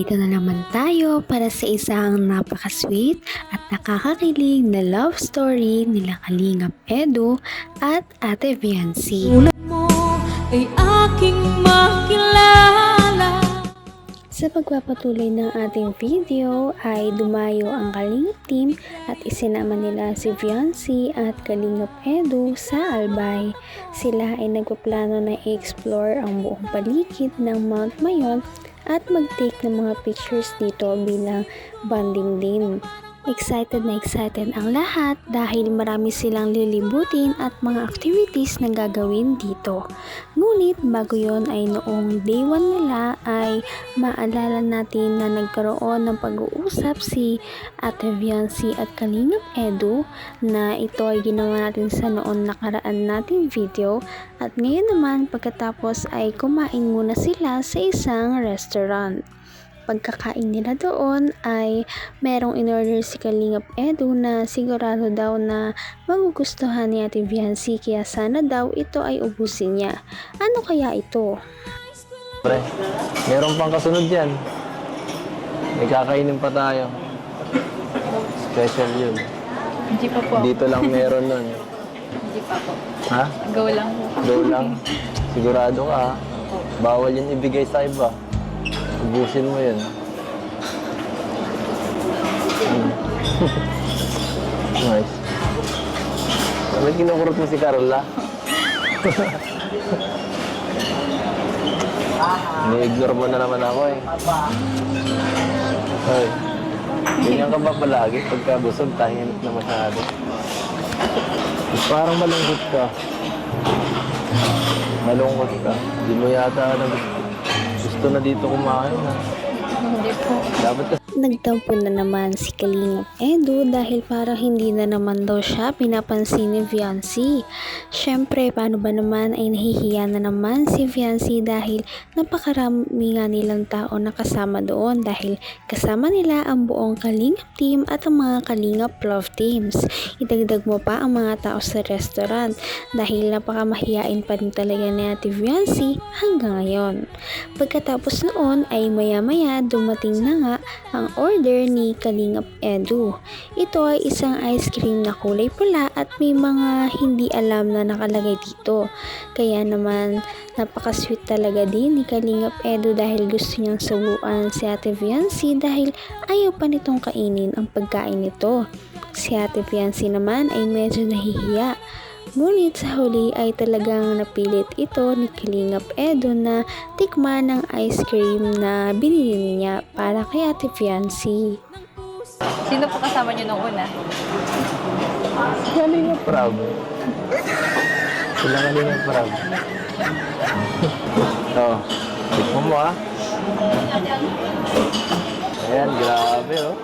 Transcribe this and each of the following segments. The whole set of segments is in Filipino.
Narito na naman tayo para sa isang napaka-sweet at nakakakilig na love story nila Kalingap Edu at Ate Viancy. mo ay aking makilala Sa pagpapatuloy ng ating video ay dumayo ang Kalingap team at isinama nila si Viancy at Kalingap Edu sa Albay. Sila ay nagpaplano na i-explore ang buong paligid ng Mount Mayon at mag-take ng mga pictures dito bilang bonding din. Excited na excited ang lahat dahil marami silang lilibutin at mga activities na gagawin dito. Ngunit bago yon ay noong day 1 nila ay maalala natin na nagkaroon ng pag-uusap si Ate Viancy at Kalingap Edu na ito ay ginawa natin sa noon nakaraan nating video at ngayon naman pagkatapos ay kumain muna sila sa isang restaurant pagkakain nila doon ay merong in-order si Kalingap Edu na sigurado daw na magugustuhan ni Ate Viancy kaya sana daw ito ay ubusin niya. Ano kaya ito? Pre, meron pang kasunod yan. May kakainin pa tayo. Special yun. Hindi pa po. Dito lang meron nun. Hindi pa po. Ha? Go lang po. Go lang. Sigurado ka ha? Bawal yun ibigay sa iba. Ubusin mo yun. Hmm. nice. Bakit kinukurot mo si Carla? Ni-ignore mo na naman ako eh. Hoy. Ganyan ka ba palagi pagka busog tahimik na masyado? Parang malungkot ka. Malungkot ka. Hindi mo yata na gusto, na dito kumain. Hindi po. Dapat kasi Nagtampo na naman si Kalingap Edu dahil parang hindi na naman daw siya pinapansin ni Viancy. Syempre, paano ba naman ay nahihiya na naman si Viancy dahil napakarami nga nilang tao na kasama doon dahil kasama nila ang buong Kalingap team at ang mga Kalingap love teams. Idagdag mo pa ang mga tao sa restaurant dahil napakamahiyain pa rin talaga ni Ate Viancy hanggang ngayon. Pagkatapos noon ay maya-maya dumating na nga ang order ni Kalingap Edu. Ito ay isang ice cream na kulay pula at may mga hindi alam na nakalagay dito. Kaya naman napaka-sweet talaga din ni Kalingap Edu dahil gusto niyang subuan si Ate Viancy dahil ayaw pa nitong kainin ang pagkain nito. Si Ate Viancy naman ay medyo nahihiya Ngunit sa huli ay talagang napilit ito ni Kalingap Edo na tikman ng ice cream na binili niya para kay Ate Fiancy. Sino po kasama niyo nung una? galing nga proud. Sila galing nga proud. oh, tikman mo ah. Ayan, grabe oh.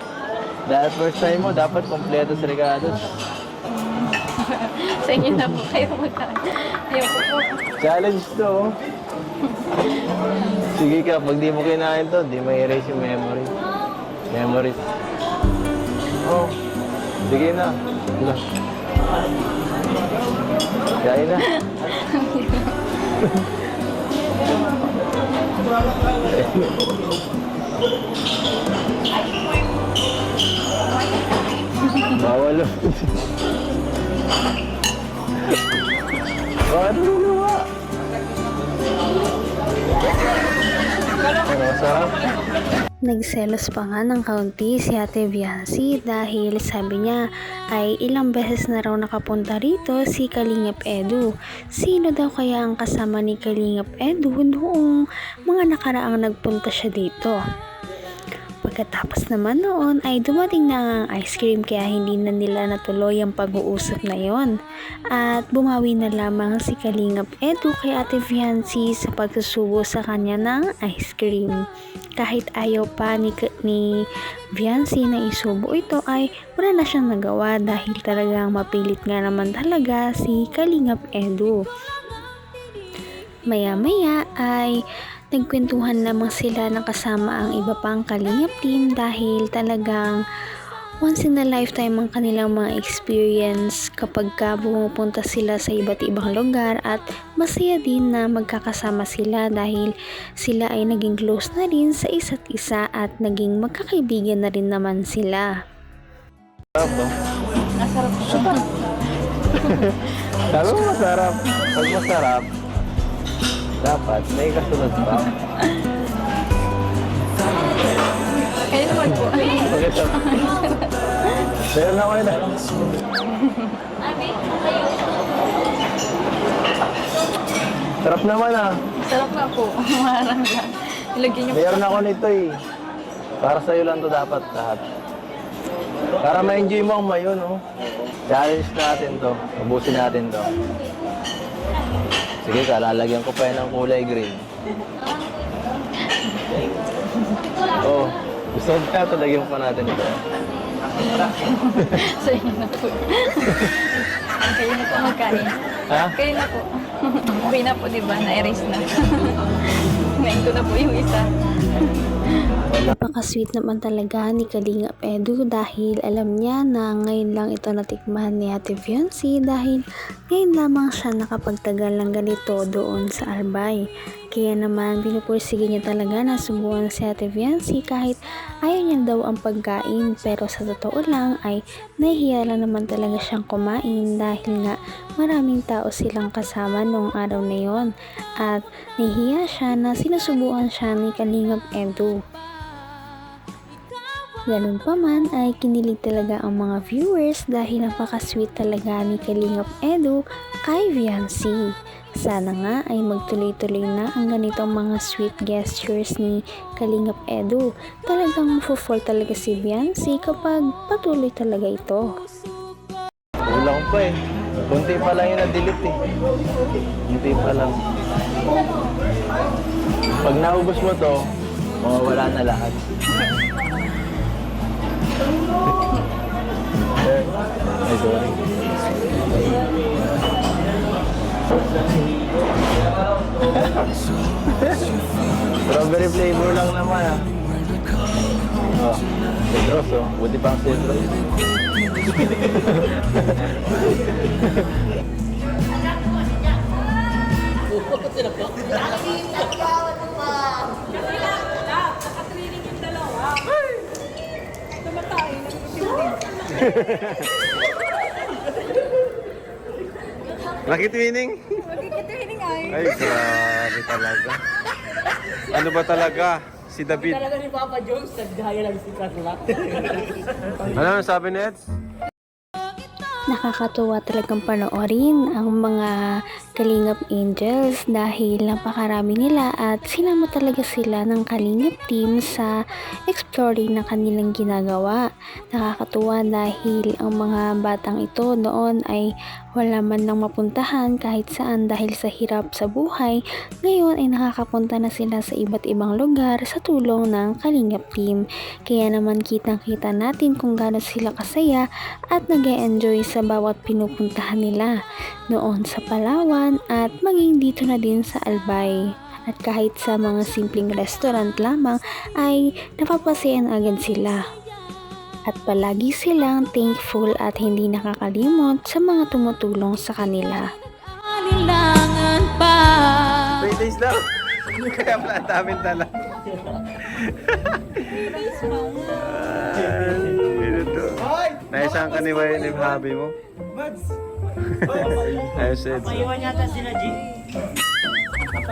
Dahil first time mo, dapat kompleto sa regalos. Sa inyo na po kayo magkaan. Ayoko po. Challenge to. oh. Sige ka, pag di mo kinain to, di ma-erase yung memory. Memories. Oh, sige na. Wala. Kain na. Bawal. Bakit mo ginawa? Ano? Nagselos pa nga ng kaunti si Ate Viancy dahil sabi niya ay ilang beses na raw nakapunta rito si Kalingap Edu. Sino daw kaya ang kasama ni Kalingap Edu noong mga nakaraang nagpunta siya dito? Pagkatapos naman noon ay dumating na ang ice cream kaya hindi na nila natuloy ang pag-uusap na yon. At bumawi na lamang si Kalingap Edu kay Ate Viancy sa pagsusubo sa kanya ng ice cream. Kahit ayaw pa ni, ni Viancy na isubo ito ay wala na siyang nagawa dahil talagang mapilit nga naman talaga si Kalingap Edu. Maya-maya ay nagkwentuhan lamang sila ng kasama ang iba pang kalingap team dahil talagang once in a lifetime ang kanilang mga experience kapag ka pumupunta sila sa iba't ibang lugar at masaya din na magkakasama sila dahil sila ay naging close na rin sa isa't isa at naging magkakaibigan na rin naman sila. Sarap to. Nasarap siya. Sabi mo masarap. Pag masarap, dapat may kasunod pa. Kayo naman po. Meron ako yun ah. Sarap naman ah. Sarap na po. Marang lang. Ilagyan niyo po. Meron ako nito eh. Para sa'yo lang to dapat lahat. Para ma-enjoy mo ang mayon, oh. Challenge natin to. Ubusin natin to. Sige ka, lalagyan ko pa yan ng kulay green. Oh, gusto mo kaya ito, lagyan pa natin ito. Sa inyo na po. Kayo na po magkain. Ha? Kayo na po. Okay na po, di ba? Na-erase na. Ngayon ko na po yung isa. Napaka-sweet naman talaga ni Kalingap Edu dahil alam niya na ngayon lang ito natikman ni Ate Fiancy dahil ngayon lamang siya nakapagtagal ng ganito doon sa Albay. Kaya naman pinupursige niya talaga na subukan si Ate Fiancy kahit ayaw niya daw ang pagkain pero sa totoo lang ay nahihiya lang naman talaga siyang kumain dahil nga maraming tao silang kasama noong araw na yon at nahihiya siya na sinusubukan siya ni Kalingap Edu. Ganun pa man ay kinilig talaga ang mga viewers dahil napaka-sweet talaga ni Kalingap Edu kay Viancy. Sana nga ay magtuloy-tuloy na ang ganitong mga sweet gestures ni Kalingap Edu. Talagang mafo-fall talaga si Viancy kapag patuloy talaga ito. Kulang pa eh. Kunti pa lang yung na-delete eh. Kunti pa lang. Pag naubos mo to, mawawala na lahat. Ay, sorry. Strawberry flavor lang naman ah. Oh, citrus oh. Buti pang citrus. Nakitwining? Nakikitwining ay. Ay, grabe talaga. Ano ba talaga? Si David. Talaga ni Papa Jones, nagdaya lang si Carla. Ano sabi ni Eds? Nakakatuwa talagang panoorin ang mga Kalingap Angels dahil napakarami nila at sinama talaga sila ng Kalingap team sa exploring na kanilang ginagawa. Nakakatuwa dahil ang mga batang ito noon ay wala man nang mapuntahan kahit saan dahil sa hirap sa buhay. Ngayon ay nakakapunta na sila sa iba't ibang lugar sa tulong ng Kalingap team. Kaya naman kitang kita natin kung gaano sila kasaya at nag enjoy sa bawat pinupuntahan nila noon sa Palawan at maging dito na din sa Albay. At kahit sa mga simpleng restaurant lamang ay napapasayan agad sila. At palagi silang thankful at hindi nakakalimot sa mga tumutulong sa kanila. Alilangan pa. 3 days lang. Kaya pala daming dala. Naisahan ka ni ni Habi mo? Ayos Eds. Paiwan yata sila, G.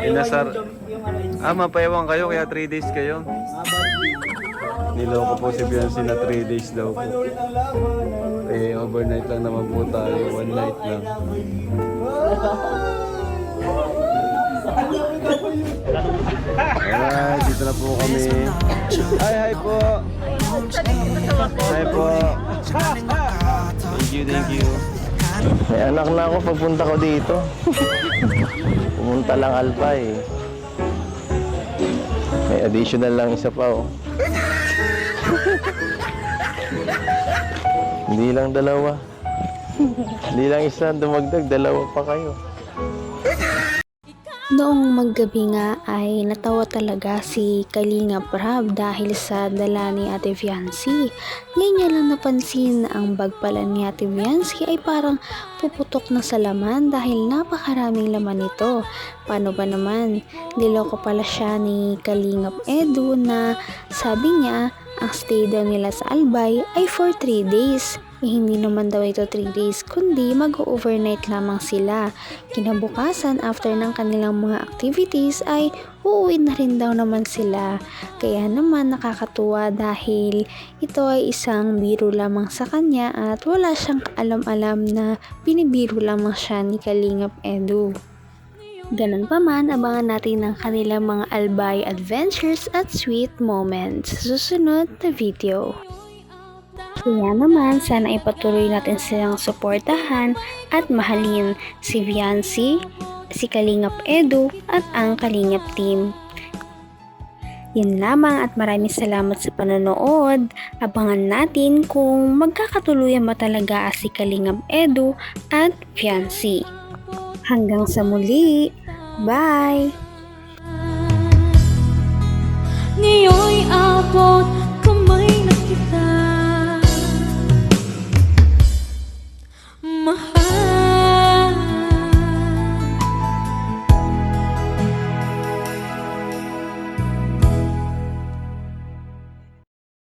Inasar. Ano, Ah, mapayawang kayo kaya 3 days kayo. Niloko po si Beyonce na 3 days daw po. Eh, overnight lang naman po tayo. One night lang. Alright, dito na po kami. Hi, hi po. Hi po. Thank you, thank you. May anak na ako pagpunta ko dito. Pumunta lang Alpa eh. May additional lang isa pa oh. Hindi lang dalawa. Hindi lang isa, dumagdag, dalawa pa kayo. Noong maggabi nga ay natawa talaga si Kalinga Prab dahil sa dala ni Ate Fiancy. Ngayon niya lang napansin na ang bag pala ni Ate Fiancy ay parang puputok na sa laman dahil napakaraming laman nito. Paano ba naman? Niloko pala siya ni Kalingap Edu na sabi niya ang stay daw nila sa Albay ay for 3 days. Eh, hindi naman daw ito 3 days, kundi mag-overnight lamang sila. Kinabukasan, after ng kanilang mga activities, ay uuwi na rin daw naman sila. Kaya naman nakakatuwa dahil ito ay isang biro lamang sa kanya at wala siyang alam-alam na binibiro lamang siya ni Kalingap Edu. Ganun pa man, abangan natin ang kanilang mga albay adventures at sweet moments sa susunod na video. Kaya naman, sana ipatuloy natin silang suportahan at mahalin si Viancy, si Kalingap Edu at ang Kalingap team. Yun lamang at maraming salamat sa panonood. Abangan natin kung magkakatuluyan ba talaga si Kalingap Edu at Fiancé. Hanggang sa muli. Bye! Ngayon'y abot